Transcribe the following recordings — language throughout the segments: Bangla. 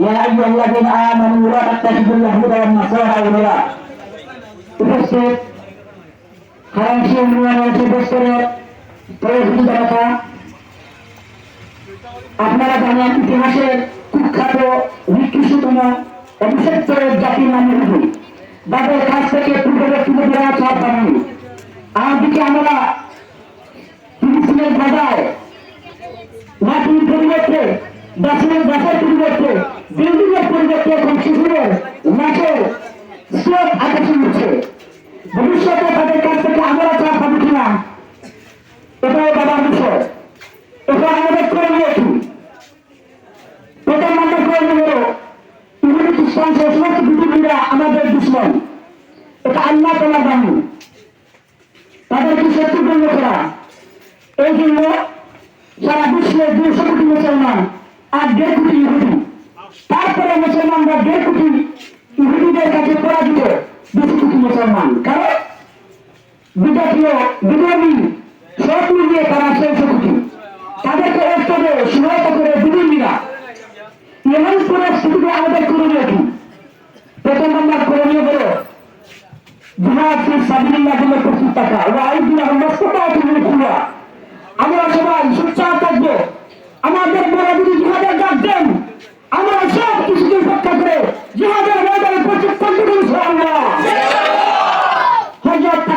يا أيها الذين آمنوا لا تتخذوا اليهود والنصارى أولياء উপস্থিত হারাংশী ইউনিয়নের যুবস্তরের প্রয়োজনীয় জনতা আপনারা জানেন ইতিহাসের কুখ্যাত নিকৃষ্টতম অভিষেক জাতির নাম ইহুদি তাদের কাছ থেকে পূর্ববর্তী দেওয়া চাপ বানানি আমাদেরকে আমরা ফিলিস্তিনের বাজায় মাটির পরিবর্তে গাছের গাছের পরিবর্তে বিল্ডিং এর পরিবর্তে এখন শিশুদের মাঠের স্রোত আকাশে উঠছে ভবিষ্যতে তাদের কাছ থেকে আমরা চাপ পাবো কিনা, এটাও বাবার বিষয়। এটা আমাদের করণীয় কি? প্রথম নম্বর করণীয় ইহুদি, খ্রিস্টান, সমস্ত পৃথিবীরা আমাদের দুশ্মন। এটা আল্লাহ তালা বাণী তাদেরকে শত্রু করা? এই জন্য সারা বিশ্বে দুশো কোটি মুসলমান আর দেড় কোটি ইহুদি। তারপরে মুসলমানরা দেড় কোটি ইহুদিদের কাছে পরাজিত। দুশো কোটি মুসলমান। কারণ বিজাতীয় বিধর্মী সব মিলিয়ে তারা ছয়শো কোটি। তাদেরকে ঐক্যে সহায়তা করে বিধর্মীরা এমন পরিস্থিতিতে আমাদের করণীয় কি? প্রথম নম্বর করণীয় হলো জিহাদ ফি সাবিলিল্লাহ জন্য প্রস্তুত থাকা ওয়া আইদিনা মাসতাতাতু মিন কুওয়া আমরা সবাই সোচ্চার থাকব আমাদের বড় যদি জিহাদের ডাক দেন আমরা সব কিছুকে উপেক্ষা করে জিহাদের ময়দানে প্রস্তুত থাকব ইনশাআল্লাহ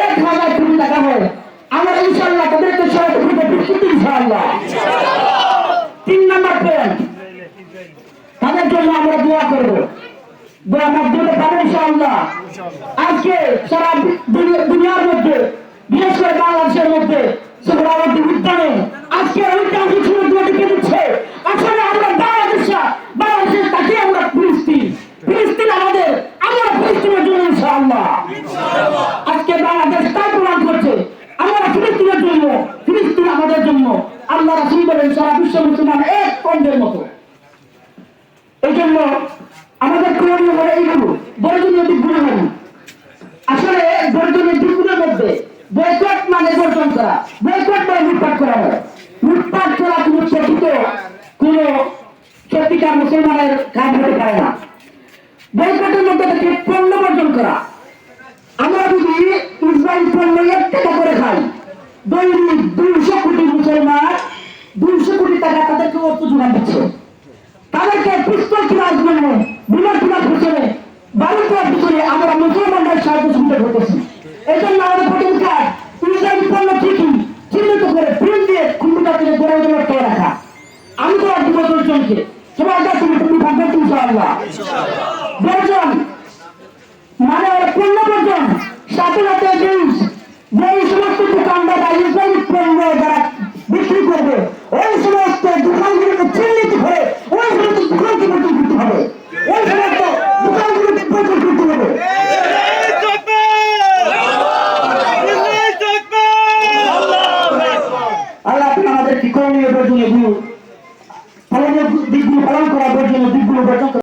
এক হাজার কোটি টাকা হয় আমরা ইনশাল্লাহ তাদেরকে সহায়তা করব প্রস্তুত ইনশাল্লাহ তিন নম্বর পয়েন্ট তাদের জন্য আমরা দোয়া করব। দোয়া মাধ্যমে পাবো ইনশাল্লাহ আজকে সারা দুনিয়া- দুনিয়ার মধ্যে, বিশেষ করে বাংলাদেশের মধ্যে সুবরাবতী উদ্যানে আজকে অধিকাংশ ছেলে দিকে দিচ্ছে আসলে আমরা বাংলাদেশা বাংলাদেশের তাকে আমরা ফিলিস্তিন ফিলিস্তিন আমাদের আমরা ফিলিস্তিনের জন্য ইনশাআল্লাহ আজকে বাংলাদেশ তাই প্রমাণ করছে আমরা ফিলিস্তিনের জন্য ফিলিস্তিন আমাদের জন্য আল্লাহ রাসুল বলেন, সারা বিশ্ব মুসলমান এক কন্ডের মতো। এই জন্য আমাদের করণীয় হলো এইগুলো বর্জনীয় দিকগুলো হল, আসলে বর্জনীয় দিকগুলোর মধ্যে বয়কট মানে বর্জন করা, বয়কট মানে লুটপাট করা হয়। লুটপাট করা কোনো প্রকৃত কোনো সত্যিকার মুসলমানের কাজ হতে পারে না। বয়কটের মধ্যে থেকে পণ্য বর্জন করা। আমরা যদি ইসরায়েল পণ্য এক টাকা করে খাই, দৈনিক দুইশো মুসলমান দুইশো কোটি টাকা তাদেরকে অর্থ যোগান দিচ্ছে। তাদেরকে পিস্তল কেনার জন্য বিমান কেনার পিছনে বাড়ি করার পিছনে আমরা মুসলমানদের সাহায্য সুবিধা করতেছি। এই জন্য আমাদের প্রথম কাজ ইসরায়েল পণ্য ঠিকই চিহ্নিত করে প্রিন্ট দিয়ে কম্পিউটার থেকে গড়ে জন্য পেয়ে রাখা। আমি তো এক বছর জনকে সবার কাছে তুমি থাকবে ইনশাআল্লাহ। বর্জন মানে পণ্য বর্জন। সাথে সাথে জিনিস যেই সমস্ত দোকানদার ইসরায়েল পণ্য ওই সমস্ত দোকানগুলোকে চিহ্নিত করে, ওই সমস্ত দোকানকে বর্জন করতে হবে। ওই সমস্ত দোকানগুলোকে বর্জন করতে হবে। আল্লাহ আপনি আমাদের কি করণীয় প্রয়োজনীয় দিকগুলো পালন